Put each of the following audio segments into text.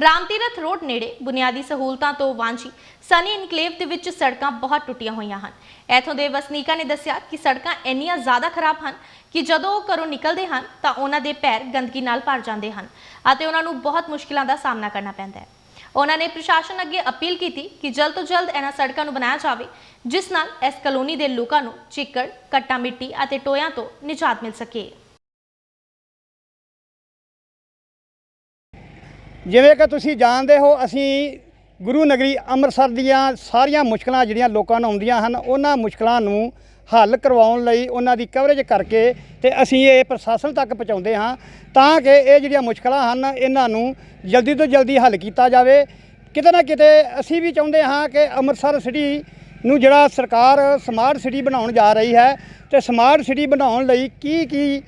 Ram Tirath road ਨੇੜੇ ਬੁਨਿਆਦੀ ਸਹੂਲਤਾਂ ਤੋਂ ਵਾਂਝੀ ਸਨੀ ਇਨਕਲੇਵ ਦੇ ਵਿੱਚ ਸੜਕਾਂ ਬਹੁਤ ਟੁੱਟੀਆਂ ਹੋਈਆਂ ਹਨ। ਇੱਥੋਂ ਦੇ ਵਸਨੀਕਾਂ ਨੇ ਦੱਸਿਆ ਕਿ ਸੜਕਾਂ ਇੰਨੀਆਂ ਜ਼ਿਆਦਾ ਖਰਾਬ ਹਨ ਕਿ ਜਦੋਂ ਉਹ ਘਰੋਂ ਨਿਕਲਦੇ ਹਨ ਤਾਂ ਉਹਨਾਂ ਦੇ ਪੈਰ ਗੰਦਗੀ ਨਾਲ ਭਰ ਜਾਂਦੇ ਹਨ ਅਤੇ ਉਹਨਾਂ ਨੂੰ ਬਹੁਤ ਮੁਸ਼ਕਿਲਾਂ ਦਾ ਸਾਹਮਣਾ ਕਰਨਾ ਪੈਂਦਾ ਹੈ। ਉਹਨਾਂ ਨੇ ਪ੍ਰਸ਼ਾਸਨ ਅੱਗੇ ਅਪੀਲ ਕੀਤੀ ਕਿ ਜਲਦ ਤੋਂ ਜਲਦ ਇਹਨਾਂ ਸੜਕਾਂ ਨੂੰ ਬਣਾਇਆ ਜਾਵੇ, ਜਿਸ ਨਾਲ ਇਸ ਕਲੋਨੀ ਦੇ ਲੋਕਾਂ ਨੂੰ ਚਿੱਕੜ, ਕੱਟਾ ਮਿੱਟੀ ਅਤੇ ਟੋਇਆਂ ਤੋਂ ਨਿਜਾਤ ਮਿਲ ਸਕੇ। ਜਿਵੇਂ ਕਿ ਤੁਸੀਂ ਜਾਣਦੇ ਹੋ, ਅਸੀਂ ਗੁਰੂ ਨਗਰੀ ਅੰਮ੍ਰਿਤਸਰ ਦੀਆਂ ਸਾਰੀਆਂ ਮੁਸ਼ਕਲਾਂ ਜਿਹੜੀਆਂ ਲੋਕਾਂ ਨੂੰ ਆਉਂਦੀਆਂ ਹਨ, ਉਹਨਾਂ ਮੁਸ਼ਕਲਾਂ ਨੂੰ ਹੱਲ ਕਰਵਾਉਣ ਲਈ ਉਹਨਾਂ ਦੀ ਕਵਰੇਜ ਕਰਕੇ ਤੇ ਅਸੀਂ ਇਹ ਪ੍ਰਸ਼ਾਸਨ ਤੱਕ ਪਹੁੰਚਾਉਂਦੇ ਹਾਂ ਤਾਂ ਕਿ ਇਹ ਜਿਹੜੀਆਂ ਮੁਸ਼ਕਲਾਂ ਹਨ, ਇਹਨਾਂ ਨੂੰ ਜਲਦੀ ਤੋਂ ਜਲਦੀ ਹੱਲ ਕੀਤਾ ਜਾਵੇ। ਕਿਤੇ ਨਾ ਕਿਤੇ ਅਸੀਂ ਵੀ ਚਾਹੁੰਦੇ ਹਾਂ ਕਿ ਅੰਮ੍ਰਿਤਸਰ ਸਿਟੀ ਨੂੰ ਜਿਹੜਾ ਸਰਕਾਰ ਸਮਾਰਟ ਸਿਟੀ ਬਣਾਉਣ ਜਾ ਰਹੀ ਹੈ ਤੇ ਸਮਾਰਟ ਸਿਟੀ ਬਣਾਉਣ ਲਈ ਕੀ ਕੀ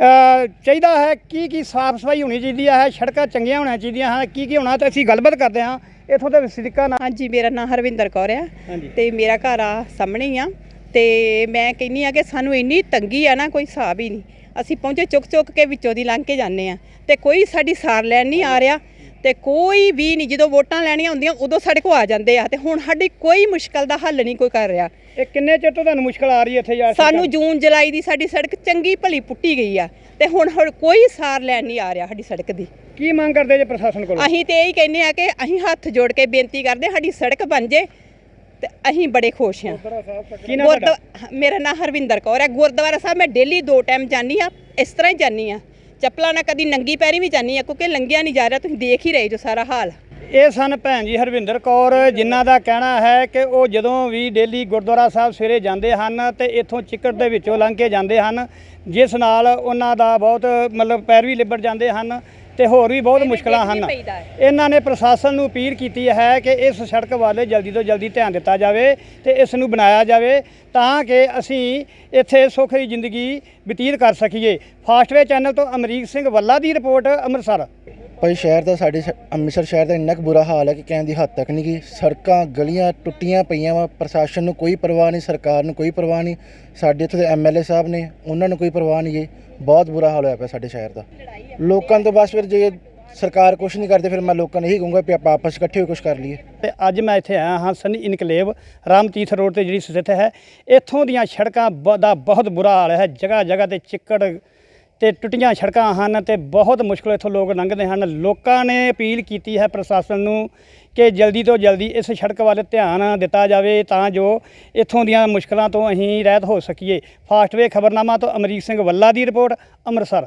ਚਾਹੀਦਾ ਹੈ ਕੀ ਕੀ ਸਾਫ਼ ਸਫ਼ਾਈ ਹੋਣੀ ਚਾਹੀਦੀ ਹੈ ਸੜਕਾਂ ਚੰਗੀਆਂ ਹੋਣੀਆਂ ਚਾਹੀਦੀਆਂ ਹਨ ਕੀ ਕੀ ਹੋਣਾ ਤੇ ਅਸੀਂ ਗੱਲਬਾਤ ਕਰਦੇ ਹਾਂ ਇੱਥੋਂ ਦੇ ਵਸਨੀਕਾਂ ਨਾਲ। ਹਾਂਜੀ ਮੇਰਾ ਨਾਮ ਹਰਵਿੰਦਰ ਕੌਰ ਆ ਹਾਂਜੀ। ਤੇ ਮੇਰਾ ਘਰ ਆ ਸਾਹਮਣੇ ਹੀ ਆ ਤੇ ਮੈਂ ਕਹਿੰਨੀ ਆ ਕਿ ਸਾਨੂੰ ਇੰਨੀ ਤੰਗੀ ਆ ਨਾ ਕੋਈ ਹਿਸਾਬ ਹੀ ਨਹੀਂ। ਅਸੀਂ ਪਹੁੰਚੇ ਚੁੱਕ ਚੁੱਕ ਕੇ ਵਿੱਚੋਂ ਦੀ ਲੰਘ ਕੇ ਜਾਂਦੇ ਆ ਤੇ ਕੋਈ ਸਾਡੀ ਸਾਰ ਲੈਣ ਨਹੀਂ ਆ ਰਿਹਾ। ਤੇ ਕੋਈ ਵੀ ਨਹੀਂ ਜਦੋਂ ਵੋਟਾਂ ਲੈਣੀਆਂ ਹੁੰਦੀਆਂ ਉਦੋਂ ਸਾਡੇ ਕੋਲ ਆ ਜਾਂਦੇ ਆ। ਤੇ ਹੁਣ ਸਾਡੀ ਕੋਈ ਮੁਸ਼ਕਲ ਦਾ ਹੱਲ ਨਹੀਂ ਕੋਈ ਕਰ ਰਿਹਾ। ਇਹ ਕਿੰਨੇ ਚਿਰ ਤੋਂ ਤੁਹਾਨੂੰ ਮੁਸ਼ਕਲ ਆ ਰਹੀ ਹੈ ਇੱਥੇ ਯਾਰ ਸਾਨੂੰ ਜੂਨ ਜੁਲਾਈ ਦੀ ਸਾਡੀ ਸੜਕ ਚੰਗੀ ਭਲੀ ਪੁੱਟੀ ਗਈ ਆ। ਤੇ ਹੁਣ ਹੁਣ ਕੋਈ ਸਾਰ ਲੈਣ ਨਹੀਂ ਆ ਰਿਹਾ ਸਾਡੀ ਸੜਕ ਦੀ। ਕੀ ਮੰਗ ਕਰਦੇ ਜੇ ਪ੍ਰਸ਼ਾਸਨ ਕੋਲੋਂ? ਅਸੀਂ ਤੇ ਇਹੀ ਕਹਿੰਦੇ ਆ ਕਿ ਅਸੀਂ ਹੱਥ ਜੋੜ ਕੇ ਬੇਨਤੀ ਕਰਦੇ ਸਾਡੀ ਸੜਕ ਬਣ ਜੇ ਤੇ ਅਸੀਂ ਬੜੇ ਖੁਸ਼ ਹਾਂ। ਕੀ ਨਾਮ ਤੁਹਾਡਾ ਗੁਰਦੁਆ- ਮੇਰਾ ਨਾਮ ਹਰਵਿੰਦਰ ਕੌਰ ਹੈ। ਗੁਰਦੁਆਰਾ ਸਾਹਿਬ ਮੈਂ ਡੇਲੀ ਦੋ ਟਾਈਮ ਜਾਂਦੀ ਆ ਇਸ ਤਰ੍ਹਾਂ ਹੀ ਜਾਂਦੀ ਆ ਚੱਪਲਾਂ ਨਾਲ ਕਦੀ ਨੰਗੀ ਪੈਰੀ ਵੀ ਜਾਂਦੀ ਆ, ਕਿਉਂਕਿ ਲੰਘਿਆ ਨਹੀਂ ਜਾ ਰਿਹਾ, ਤੁਸੀਂ ਦੇਖ ਹੀ ਰਹੇ ਜੋ ਸਾਰਾ ਹਾਲ। ਇਹ ਸਨ ਭੈਣ ਜੀ ਹਰਵਿੰਦਰ ਕੌਰ, ਜਿਨ੍ਹਾਂ ਦਾ ਕਹਿਣਾ ਹੈ ਕਿ ਉਹ ਜਦੋਂ ਵੀ ਡੇਲੀ ਗੁਰਦੁਆਰਾ ਸਾਹਿਬ ਸਵੇਰੇ ਜਾਂਦੇ ਹਨ ਤੇ ਇੱਥੋਂ ਚਿੱਕੜ ਦੇ ਵਿੱਚੋਂ ਲੰਘ ਕੇ ਜਾਂਦੇ ਹਨ, ਜਿਸ ਨਾਲ ਉਹਨਾਂ ਦਾ ਬਹੁਤ ਮਤਲਬ ਪੈਰ ਵੀ ਲਿਬੜ ਜਾਂਦੇ ਹਨ ਤੇ ਹੋਰ ਵੀ ਬਹੁਤ ਮੁਸ਼ਕਲਾਂ ਹਨ। ਇਹਨਾਂ ਨੇ ਪ੍ਰਸ਼ਾਸਨ ਨੂੰ ਅਪੀਲ ਕੀਤੀ ਹੈ ਕਿ ਇਸ ਸੜਕ ਵੱਲ ਜਲਦੀ ਤੋਂ ਜਲਦੀ ਧਿਆਨ ਦਿੱਤਾ ਜਾਵੇ ਤੇ ਇਸ ਨੂੰ ਬਣਾਇਆ ਜਾਵੇ ਤਾਂ ਕਿ ਅਸੀਂ ਇੱਥੇ ਸੁੱਖ ਜ਼ਿੰਦਗੀ ਬਤੀਤ ਕਰ ਸਕੀਏ। ਫਾਸਟਵੇ ਚੈਨਲ ਤੋਂ ਅਮਰੀਕ ਸਿੰਘ ਵੱਲਾ ਦੀ ਰਿਪੋਰਟ ਅੰਮ੍ਰਿਤਸਰ। ਭਾਈ ਸ਼ਹਿਰ ਦਾ, ਸਾਡੇ ਸ਼- ਅੰਮ੍ਰਿਤਸਰ ਸ਼ਹਿਰ ਦਾ ਇੰਨਾ ਕੁ ਬੁਰਾ ਹਾਲ ਹੈ ਕਿ ਕਹਿਣ ਦੀ ਹੱਦ ਤੱਕ ਨਹੀਂ ਕਿ ਸੜਕਾਂ ਗਲੀਆਂ ਟੁੱਟੀਆਂ ਪਈਆਂ ਵਾ, ਪ੍ਰਸ਼ਾਸਨ ਨੂੰ ਕੋਈ ਪਰਵਾਹ ਨਹੀਂ, ਸਰਕਾਰ ਨੂੰ ਕੋਈ ਪਰਵਾਹ ਨਹੀਂ। ਸਾਡੇ ਇੱਥੇ ਦੇ ਐਮਐਲਏ ਸਾਹਿਬ ਨੇ, ਉਹਨਾਂ ਨੂੰ ਕੋਈ ਪਰਵਾਹ ਨਹੀਂ ਜੀ ਬਹੁਤ ਬੁਰਾ ਹਾਲ ਹੋਇਆ ਪਿਆ ਸਾਡੇ ਸ਼ਹਿਰ ਦਾ। ਲੋਕਾਂ ਤੋਂ ਬਸ ਫਿਰ ਜੇ ਸਰਕਾਰ ਕੁਝ ਨਹੀਂ ਕਰਦੇ, ਫਿਰ ਮੈਂ ਲੋਕਾਂ ਨੂੰ ਇਹੀ ਕਹੂੰਗਾ ਵੀ ਆਪਾਂ ਆਪਸ 'ਚ ਇਕੱਠੇ ਹੋ ਕੁਝ ਕਰ ਲਈਏ। ਤੇ ਅੱਜ ਮੈਂ ਇੱਥੇ ਆਇਆ ਹਾਂ, ਸਨੀ ਇਨਕਲੇਵ, ਰਾਮਤੀਰਥ ਰੋਡ ਤੇ ਜਿਹੜੀ ਸਥਿਤ ਹੈ। ਇੱਥੋਂ ਦੀਆਂ ਸੜਕਾਂ ਬ- ਦਾ ਬਹੁਤ ਬੁਰਾ ਹਾਲ ਹੈ। ਜਗ੍ਹਾ ਜਗ੍ਹਾ ਤੇ ਚਿੱਕੜ ਤੇ ਟੁੱਟੀਆਂ ਸੜਕਾਂ ਹਨ ਤੇ ਬਹੁਤ ਮੁਸ਼ਕਲ ਇੱਥੋਂ ਲੋਕ ਲੰਘਦੇ ਹਨ। ਲੋਕਾਂ ਨੇ ਅਪੀਲ ਕੀਤੀ ਹੈ ਪ੍ਰਸ਼ਾਸਨ ਨੂੰ ਕਿ ਜਲਦੀ ਤੋਂ ਜਲਦੀ ਇਸ ਸੜਕ ਵੱਲ ਧਿਆਨ ਦਿੱਤਾ ਜਾਵੇ ਤਾਂ ਜੋ ਇੱਥੋਂ ਦੀਆਂ ਮੁਸ਼ਕਲਾਂ ਤੋਂ ਅਸੀਂ ਰਹਿਤ ਹੋ ਸਕੀਏ। ਫਾਸਟਵੇ ਖਬਰਨਾਮਾ ਤੋਂ ਅਮਰੀਕ ਸਿੰਘ ਵੱਲਾ ਦੀ ਰਿਪੋਰਟ, ਅੰਮ੍ਰਿਤਸਰ।